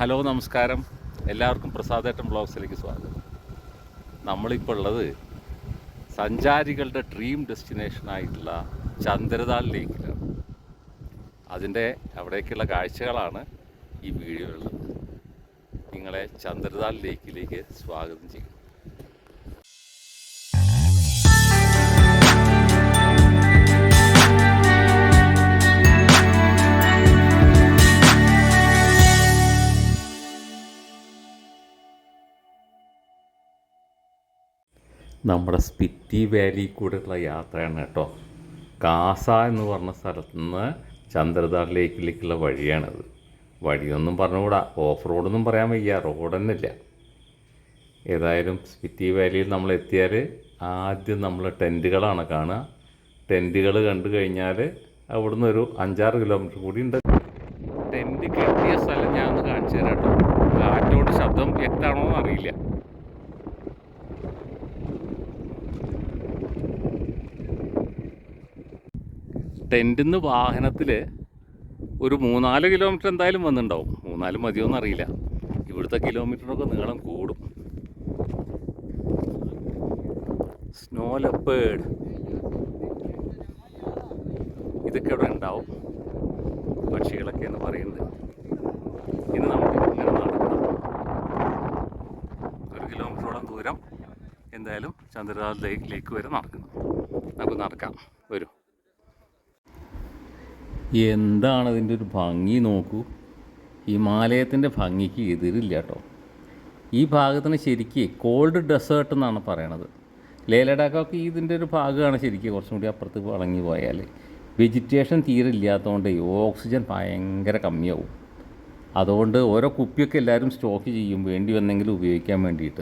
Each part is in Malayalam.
ഹലോ നമസ്കാരം. എല്ലാവർക്കും പ്രസാദേട്ടൻ ബ്ലോഗ്സിലേക്ക് സ്വാഗതം. നമ്മളിപ്പോൾ ഉള്ളത് സഞ്ചാരികളുടെ ഡ്രീം ഡെസ്റ്റിനേഷനായിട്ടുള്ള ചന്ദ്രതാൽ ലേക്കിലാണ്. അതിന്റെ അവിടേക്കുള്ള കാഴ്ചകളാണ് ഈ വീഡിയോയിലുള്ളത്. നിങ്ങളെ ചന്ദ്രതാൽ ലേക്കിലേക്ക് സ്വാഗതം ചെയ്യും നമ്മുടെ സ്പിറ്റി വാലി കൂടെയുള്ള യാത്രയാണ് കേട്ടോ. കാസ എന്ന് പറഞ്ഞ സ്ഥലത്ത് നിന്ന് ചന്ദ്രദാർ ലേക്കിലേക്കുള്ള വഴിയാണത്. വഴിയൊന്നും പറഞ്ഞുകൂടാ. ഓഫ് റോഡൊന്നും പറയാൻ വയ്യ. റോഡ് തന്നെ ഇല്ല. ഏതായാലും സ്പിറ്റി വാലിയിൽ നമ്മൾ എത്തിയാൽ ആദ്യം നമ്മൾ ടെന്റുകളാണ് കാണുക. ടെന്റുകൾ കണ്ടു കഴിഞ്ഞാൽ അവിടുന്ന് ഒരു അഞ്ചാറ് കിലോമീറ്റർ കൂടി ഉണ്ട്. ടെന്റ് കെട്ടിയ സ്ഥലം ഞാൻ ഒന്ന് കാണിച്ചു തരാം കേട്ടോ. കാറ്റോട് ശബ്ദം വ്യക്തമാണോ എന്ന് ടെന്റിൽ നിന്ന് വാഹനത്തിൽ ഒരു മൂന്നാൽ കിലോമീറ്റർ എന്തായാലും വന്നിട്ടുണ്ടാവും മൂന്നാൽ മതിയോന്ന് അറിയില്ല. ഇവിടുത്തെ കിലോമീറ്ററൊക്കെ നീളം കൂടും. സ്നോ ലെപ്പേഡ് ഇതൊക്കെ ഇവിടെ ഉണ്ടാവും പക്ഷികളൊക്കെ എന്ന് പറയുന്നത്. ഇന്ന് നമുക്ക് ഇങ്ങനെ നടക്കണം ഒരു കിലോമീറ്ററോളം ദൂരം എന്തായാലും ചന്ദ്രനാഥ് ലേക്ക് ലേക്ക് വരെ നടക്കുന്നു. നമുക്ക് നടക്കാം. എന്താണ് ഇതിന്റെ ഒരു ഭംഗി നോക്കൂ. ഹിമാലയത്തിന്റെ ഭംഗിക്ക് എതിരില്ല കേട്ടോ. ഈ ഭാഗത്തിന് ശരിക്ക് കോൾഡ് ഡെസേർട്ട് എന്നാണ് പറയണത്. ലേ ലഡാക്കൊക്കെ ഇതിന്റെ ഒരു ഭാഗമാണ് ശരിക്കും കുറച്ചും കൂടി അപ്പുറത്ത് വളങ്ങി പോയാൽ വെജിറ്റേഷൻ തീരെ ഇല്ലാത്തതുകൊണ്ട് ഓക്സിജൻ ഭയങ്കര കമ്മിയാവും. അതുകൊണ്ട് ഓരോ കുപ്പിയൊക്കെ എല്ലാവരും സ്റ്റോക്ക് ചെയ്യും വേണ്ടി വന്നെങ്കിലും ഉപയോഗിക്കാൻ വേണ്ടിയിട്ട്.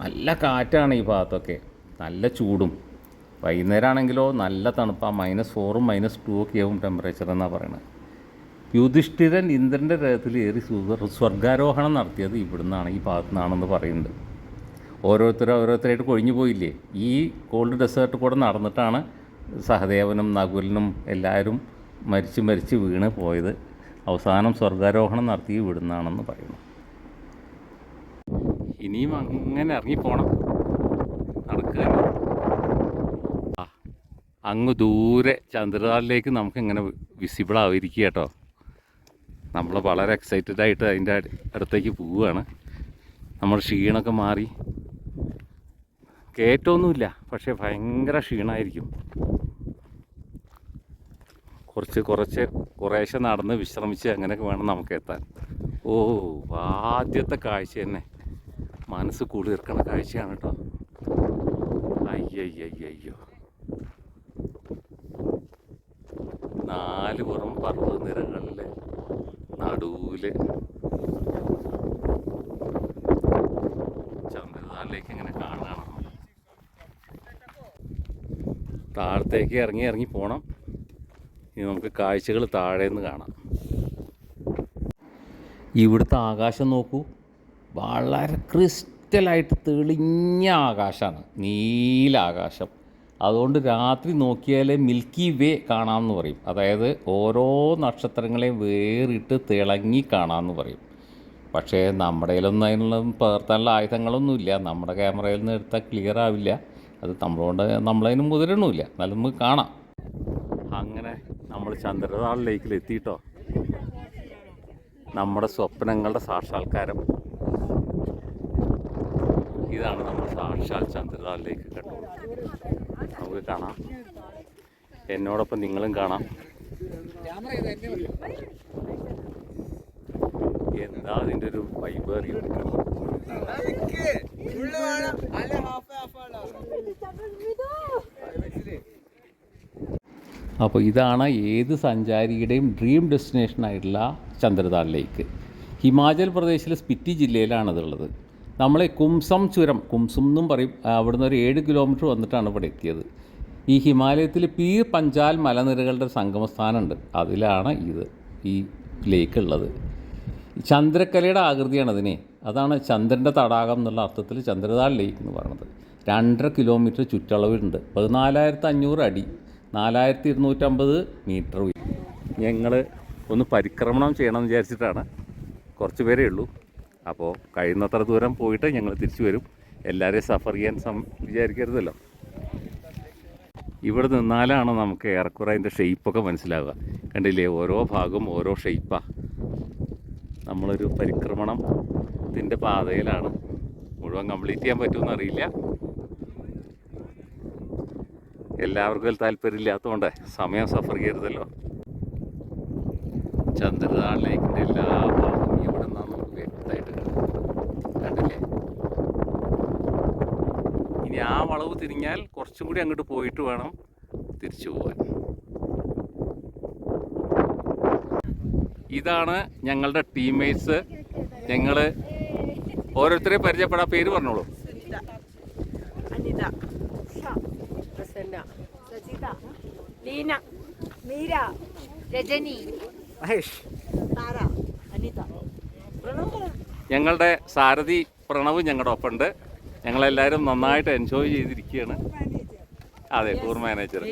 നല്ല കാറ്റാണ് ഈ ഭാഗത്തൊക്കെ. നല്ല ചൂടും. വൈകുന്നേരം ആണെങ്കിലോ നല്ല തണുപ്പാണ് മൈനസ് ഫോറും മൈനസ് ടു ഒക്കെ ആവും ടെമ്പറേച്ചർ എന്നാണ് പറയുന്നത് യുധിഷ്ഠിരൻ ഇന്ദ്രന്റെ രഥത്തിൽ ഏറി സുവർ- സ്വർഗാരോഹണം നടത്തിയത് ഇവിടുന്നാണ് ഈ ഭാഗത്തു നിന്നാണെന്ന് പറയുന്നുണ്ട്. ഓരോരുത്തരും ഓരോരുത്തരായിട്ട് കൊഴിഞ്ഞു പോയില്ലേ? ഈ കോൾഡ് ഡെസേർട്ട് കൂടെ നടന്നിട്ടാണ് സഹദേവനും നകുലനും എല്ലാവരും മരിച്ച് മരിച്ച് വീണ് പോയത്. അവസാനം സ്വർഗാരോഹണം നടത്തി ഇവിടുന്നാണെന്ന് പറയുന്നു. ഇനിയും അങ്ങനെ ഇറങ്ങിപ്പോണം. നടക്കുക അങ്ങ് ദൂരെ ചന്ദ്രതാലിലേക്ക് നമുക്ക് ഇങ്ങനെ വിസിബിൾ ആയിരിക്കുക കേട്ടോ. നമ്മൾ വളരെ എക്സൈറ്റഡ് ആയിട്ട് അതിന്റെ അടുത്തേക്ക് പോവുകയാണ്. നമ്മൾ ക്ഷീണമൊക്കെ മാറി. കയറ്റമൊന്നുമില്ല പക്ഷേ ഭയങ്കര ക്ഷീണമായിരിക്കും. കുറച്ച് കുറച്ച് കുറേശ്ശെ നടന്ന് വിശ്രമിച്ച് അങ്ങനെയൊക്കെ വേണം നമുക്ക് എത്താൻ. ഓ ആദ്യത്തെ കാഴ്ച തന്നെ. മനസ്സ് കുളിർക്കണ കാഴ്ചയാണ് കേട്ടോ. അയ്യോ അയ്യോ നാല് പുറം പർവത നിരകളിലെ നടുവിൽ ചന്ദ്രതാലിലേക്ക് ഇങ്ങനെ കാണണം താഴത്തേക്ക് ഇറങ്ങി ഇറങ്ങി പോണം. ഇനി നമുക്ക് കാഴ്ചകൾ താഴെ നിന്ന് കാണാം. ഇവിടുത്തെ ആകാശം നോക്കൂ. വളരെ ക്രിസ്റ്റലായിട്ട് തെളിഞ്ഞ ആകാശമാണ്. നീല ആകാശം അതുകൊണ്ട് രാത്രി നോക്കിയാൽ മിൽക്കി വേ കാണാമെന്ന് പറയും. അതായത് ഓരോ നക്ഷത്രങ്ങളെയും വേറിട്ട് തിളങ്ങി കാണാമെന്ന് പറയും. പക്ഷേ നമ്മുടെ കയ്യിലൊന്നും അതിനുള്ള പകർത്താനുള്ള ആയുധങ്ങളൊന്നുമില്ല. നമ്മുടെ ക്യാമറയിൽ നിന്ന് എടുത്താൽ ക്ലിയർ ആവില്ല. അത് നമ്മളോണ്ട് നമ്മളതിന് മുതിരണമില്ല എന്നാലും നമുക്ക് കാണാം. അങ്ങനെ നമ്മൾ ചന്ദ്രനാൾ ലേക്കിൽ എത്തിയിട്ടോ? നമ്മുടെ സ്വപ്നങ്ങളുടെ സാക്ഷാത്കാരം. ഇതാണ് നമ്മൾ സാക്ഷാൽ ചന്ദ്രതാളിലേക്ക് ലേക്ക് കണ്ടു. നമുക്ക് കാണാം. എന്നോടൊപ്പം നിങ്ങളും കാണാം. എന്താ അതിന്റെ ഒരു വൈബ് അറിയുന്നത് അപ്പോൾ ഇതാണ് ഏത് സഞ്ചാരിയുടെയും ഡ്രീം ഡെസ്റ്റിനേഷൻ ആയിട്ടുള്ള ചന്ദ്രതാൽ ലേക്ക് ഹിമാചൽ പ്രദേശിലെ സ്പിറ്റി ജില്ലയിലാണിതുള്ളത് നമ്മളെ കുംസം ചുരം കുംസം എന്നും പറയും. അവിടുന്ന് ഒരു ഏഴ് കിലോമീറ്റർ വന്നിട്ടാണ് ഇവിടെ എത്തിയത്. ഈ ഹിമാലയത്തിൽ പീർ പഞ്ചാൽ മലനിരകളുടെ സംഗമസ്ഥാനമുണ്ട്. അതിലാണ് ഇത് ഈ ലേക്ക് ഉള്ളത് ചന്ദ്രക്കലയുടെ ആകൃതിയാണ് അതിനെ. അതാണ് ചന്ദ്രന്റെ തടാകം എന്നുള്ള അർത്ഥത്തിൽ ചന്ദ്രതാൽ ലേക്ക് എന്ന് പറയുന്നത്. രണ്ടര കിലോമീറ്റർ ചുറ്റളവുണ്ട് പതിനാലായിരത്തി അഞ്ഞൂറ് അടി നാലായിരത്തി ഇരുന്നൂറ്റമ്പത് മീറ്റർ ഞങ്ങൾ ഒന്ന് പരിക്രമണം ചെയ്യണം എന്ന് വിചാരിച്ചിട്ടാണ്. കുറച്ച് പേരേ ഉള്ളൂ. അപ്പോൾ കഴിയുന്നത്ര ദൂരം പോയിട്ട് ഞങ്ങൾ തിരിച്ചു വരും. എല്ലാവരെയും സഫർ ചെയ്യാൻ സം വിചാരിക്കരുതല്ലോ. ഇവിടെ നിന്നാലാണ് നമുക്ക് ഏറെക്കുറെ അതിന്റെ ഷെയ്പ്പൊക്കെ മനസ്സിലാവുക. കണ്ടില്ലേ? ഓരോ ഭാഗവും ഓരോ ഷെയ്പ്പാണ് നമ്മളൊരു പരിക്രമണം ഇതിന്റെ പാതയിലാണ്. മുഴുവൻ കംപ്ലീറ്റ് ചെയ്യാൻ പറ്റുമെന്ന് അറിയില്ല. എല്ലാവർക്കും താല്പര്യമില്ലാത്തതുകൊണ്ട് സമയം സഫർ ചെയ്യരുതല്ലോ. ചന്ദ്രതാളിലേക്കിന്റെ എല്ലാ ഭാഗവും ഇവിടെ നിന്നാണ് നമുക്ക് വ്യക്തമായിട്ട് കണ്ടില്ലേ? ഇനി ആ വളവ് തിരിഞ്ഞാൽ കുറച്ചും കൂടി അങ്ങോട്ട് പോയിട്ട് വേണം തിരിച്ചു പോകാൻ ഇതാണ് ഞങ്ങളുടെ ടീംമേറ്റ്സ് ഞങ്ങൾ ഓരോരുത്തരെയും പരിചയപ്പെടാൻ പേര് പറഞ്ഞോളൂ. അനിത. പ്രസന്ന. സജിത. ലീന. മീര. രജനി. മഹേഷ്. താര. അനിത. ഞങ്ങളുടെ സാരഥി പ്രണവ് ഞങ്ങളുടെ ഒപ്പമുണ്ട്. ഞങ്ങളെല്ലാവരും നന്നായിട്ട് എൻജോയ് ചെയ്തിരിക്കുകയാണ്. അതെ tour manager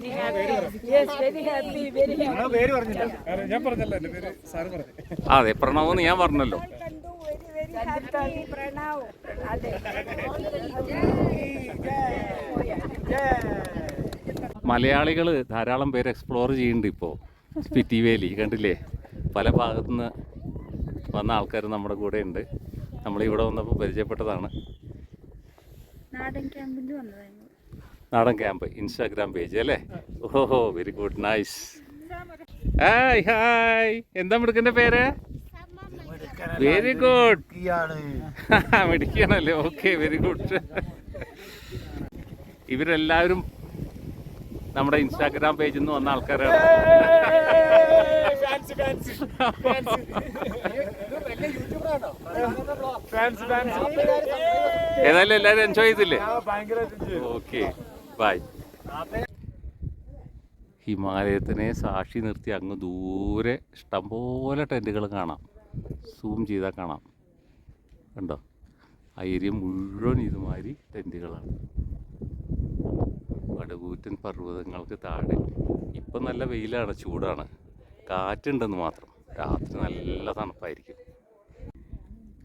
yes very happy very നിങ്ങളെ പേര് പറഞ്ഞില്ല. ഞാൻ പറഞ്ഞല്ലോ പേര് സാറ് പറഞ്ഞു. അതെ പ്രണവ് എന്ന് ഞാൻ പറഞ്ഞല്ലോ. Very very happy Pranav. അതെ. മലയാളികൾ ധാരാളം പേര് എക്സ്പ്ലോർ ചെയ്യുന്നുണ്ട് ഇപ്പോൾ സ്പിറ്റി വേലി കണ്ടില്ലേ? പല ഭാഗത്തുനിന്ന് വന്ന ആൾക്കാർ നമ്മുടെ കൂടെ ഉണ്ട് നമ്മളിവിടെ വന്നപ്പോൾ പരിചയപ്പെട്ടതാണ്. നാടൻ നാടൻ ക്യാമ്പ് ഇൻസ്റ്റാഗ്രാം പേജ് അല്ലേ? ഓഹോ very good nice. Hi hi. എന്താ മിടുക്കന്റെ പേര്? Very good. മിടിക്കണല്ലേ okay very good. ഇവരെല്ലാവരും നമ്മുടെ ഇൻസ്റ്റാഗ്രാം പേജിൽ നിന്ന് വന്ന ആൾക്കാരാണ്. ഏതായാലും എല്ലാവരും എൻജോയ് ചെയ്തില്ലേ? ഓക്കെ ബൈ ഹിമാലയത്തിനെ സാക്ഷി നിർത്തി അങ്ങ് ദൂരെ ഇഷ്ടംപോലെ ടെന്റുകൾ കാണാം. സൂം ചെയ്താൽ കാണാം. കണ്ടോ? ആ ഏരിയ മുഴുവൻ ഇതുമാതിരി ടെന്റുകളാണ് വടകൂറ്റൻ പർവതങ്ങൾക്ക് താഴെ. ഇപ്പം നല്ല വെയിലാണ് ചൂടാണ്. കാറ്റുണ്ടെന്ന് മാത്രം. രാത്രി നല്ല തണുപ്പായിരിക്കും.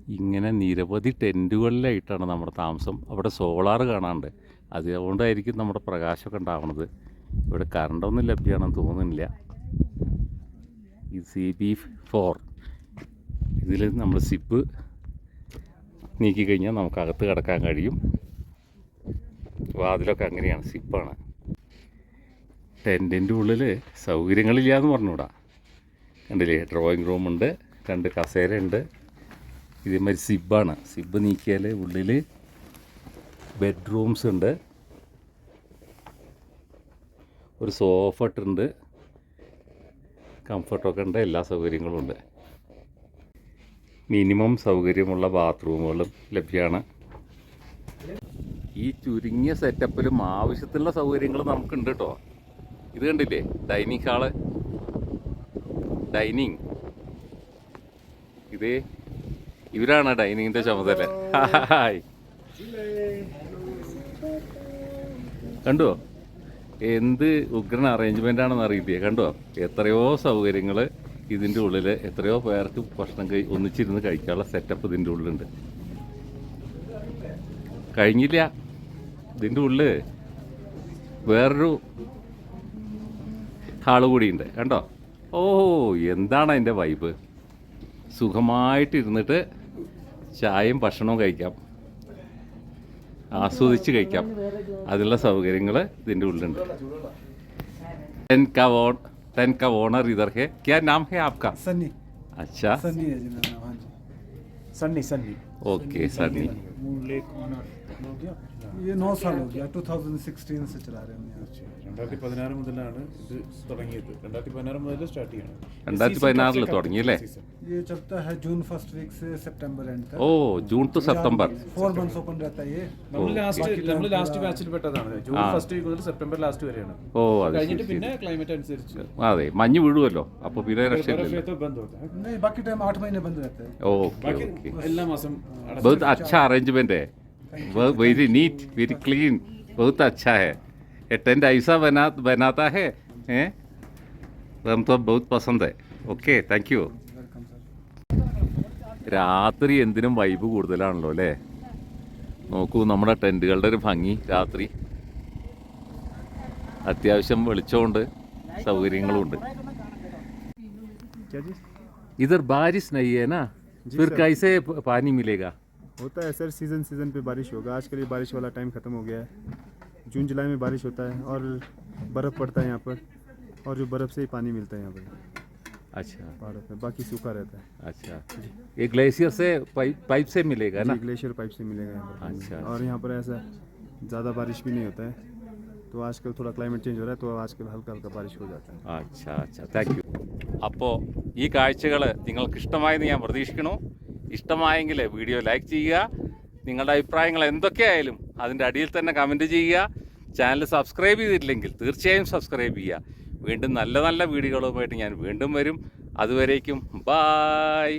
ഇങ്ങനെ നിരവധി ടെന്റുകളിലായിട്ടാണ് നമ്മുടെ താമസം. അവിടെ സോളാർ കാണാണ്ട്. അതുകൊണ്ടായിരിക്കും നമ്മുടെ പ്രകാശമൊക്കെ ഉണ്ടാവുന്നത് ഇവിടെ കറണ്ടൊന്നും ലഭ്യമാണെന്ന് തോന്നുന്നില്ല. ഈ സി ബി ഫോർ. ഇതിൽ നമ്മൾ സിപ്പ് നീക്കി കഴിഞ്ഞാൽ നമുക്ക് കിടക്കാൻ കഴിയും. വാതിലൊക്കെ അങ്ങനെയാണ് സിപ്പാണ്. ടെന്റിന്റെ ഉള്ളിൽ സൗകര്യങ്ങളില്ല എന്ന് പറഞ്ഞുകൂടാ. കണ്ടില്ലേ? ഡ്രോയിങ് റൂമുണ്ട് രണ്ട് കസേര കസേരയുണ്ട് ഇതേമാതിരി സിബാണ് സിബ് നീക്കിയാൽ ഉള്ളിൽ ബെഡ്റൂംസ് ഉണ്ട്. ഒരു സോഫ ഇട്ടുണ്ട് കംഫർട്ടൊക്കെ ഉണ്ട് എല്ലാ സൗകര്യങ്ങളും ഉണ്ട്. മിനിമം സൗകര്യമുള്ള ബാത്റൂമുകളും ലഭ്യമാണ് ഈ ചുരുങ്ങിയ സെറ്റപ്പിലും ആവശ്യത്തിലുള്ള സൗകര്യങ്ങൾ നമുക്കുണ്ട് കേട്ടോ ഇത് കണ്ടില്ലേ? Dining hall dining. ഇത് ഇവരാണ് ഡൈനിങ്ങിന്റെ ചുമതല. കണ്ടോ? എന്ത് ഉഗ്രൻ അറേഞ്ച്മെന്റ് ആണെന്ന് അറിയില്ലേ? കണ്ടോ? എത്രയോ സൗകര്യങ്ങൾ ഇതിന്റെ ഉള്ളിൽ എത്രയോ പേർക്ക് ഭക്ഷണം കഴി ഒന്നിച്ചിരുന്ന് കഴിക്കാനുള്ള സെറ്റപ്പ് ഇതിന്റെ ഉള്ളിലുണ്ട്. കഴിഞ്ഞില്ല. ഇതിന്റെ ഉള്ളിൽ വേറൊരു ഹാൾ കൂടിയുണ്ട്. കണ്ടോ? ഓ എന്താണ് അതിന്റെ വൈബ് സുഖമായിട്ടിരുന്നിട്ട് ചായയും ഭക്ഷണവും കഴിക്കാം. ആസ്വദിച്ച് കഴിക്കാം. അതിനുള്ള സൗകര്യങ്ങൾ ഇതിന്റെ ഉള്ളിലുണ്ട്. ഓണർ ഇതർ ഹെ. ക്യാ നാം ഹെ ആപ്ക? സണ്ണി. സണ്ണി സണ്ണി ഓക്കെ സണ്ണി. ये नौ साल हो गया 2016 से चला रहे हैं हम यहाँ രണ്ടായിരത്തി പതിനാറ് മുതലാണ് ഇത് തുടങ്ങിയത് രണ്ടായിരത്തി പതിനാറ് മുതൽ സ്റ്റാർട്ട് ചെയ്യണം രണ്ടായിരത്തി പതിനാറിൽ തുടങ്ങി അല്ലേ ये चलता है जून फर्स्ट वीक से सितंबर एंड तक ഓ June to September four months open रहता है ये നമ്മൾ ലാസ്റ്റ് ബാക്കി നമ്മൾ time ലാസ്റ്റ് पूरा- ബാച്ചിൽ പെട്ടതാണ് ജൂൺ ആ. ഫസ്റ്റ് വീക്ക് മുതൽ സെപ്റ്റംബർ ലാസ്റ്റ് വരെയാണ് ഓ അത് കഴിഞ്ഞിട്ട് ശരി പിന്നെ ക്ലൈമറ്റ് അനുസരിച്ച് ശരി. അതെ മഞ്ഞ് വീഴുമല്ലോ അപ്പോൾ പിന്നെ രക്ഷയില്ലല്ലോ ബർഫ് ബന്ദ് होता है नहीं बाकी टाइम आठ महीने बंद रहते हैं ഓക്കെ ബാക്കി ഓക്കെ എല്ലാ മാസം അടച്ച് बहुत अच्छा अरेंजमेंट है वेरी नीट वेरी क्लीन बहुत अच्छा है ये टेंट ऐसा बना बनाता है हैं हम तो बहुत पसंद है okay thank you welcome sir രാത്രി എന്തിനും വൈബ് കൂടുതലാണല്ലോ അല്ലേ നോക്കൂ നമ്മുടെ ടെൻറ്റുകളുടെ ഒരു ഭംഗി രാത്രി അത്യാവശ്യം വെളിച്ചമുണ്ട് സൗകര്യങ്ങളുമുണ്ട് क्या जी ഇതർ ബാരിസ് നയ്യേ ना फिर कैसे पानी मिलेगा होता है सर सीज़न सीज़न पे बारिश होगा आजकल ये बारिश वाला टाइम ख़त्म हो गया है जून जुलाई में बारिश होता है और बर्फ़ पड़ता है यहाँ पर और जो बर्फ़ से ही पानी मिलता है यहाँ पर अच्छा पहाड़ों पे बाकी सूखा रहता है अच्छा ये ग्लेशियर से पाइप पाइप से मिलेगा ना जी, ग्लेशियर पाइप से मिलेगा यहाँ पर पानी। अच्छा, और यहाँ पर ऐसा ज़्यादा बारिश भी नहीं होता है तो आजकल थोड़ा क्लाइमेट चेंज हो रहा है तो आजकल हल्का हल्का बारिश हो जाता है അച്ഛാ അച്ഛാ താങ്ക് യു അപ്പോൾ ഈ കാഴ്ചകൾ നിങ്ങൾക്ക് ഇഷ്ടമായെന്ന് ഞാൻ പ്രതീക്ഷിക്കണു ഇഷ്ടമായെങ്കിൽ വീഡിയോ ലൈക്ക് ചെയ്യുക. നിങ്ങളുടെ അഭിപ്രായങ്ങൾ എന്തൊക്കെയായാലും അതിന്റെ അടിയിൽ തന്നെ കമന്റ് ചെയ്യുക. ചാനൽ സബ്സ്ക്രൈബ് ചെയ്തിട്ടില്ലെങ്കിൽ തീർച്ചയായും സബ്സ്ക്രൈബ് ചെയ്യുക. വീണ്ടും നല്ല നല്ല വീഡിയോകളുമായിട്ട് ഞാൻ വീണ്ടും വരും. അതുവരേക്കും ബായ്.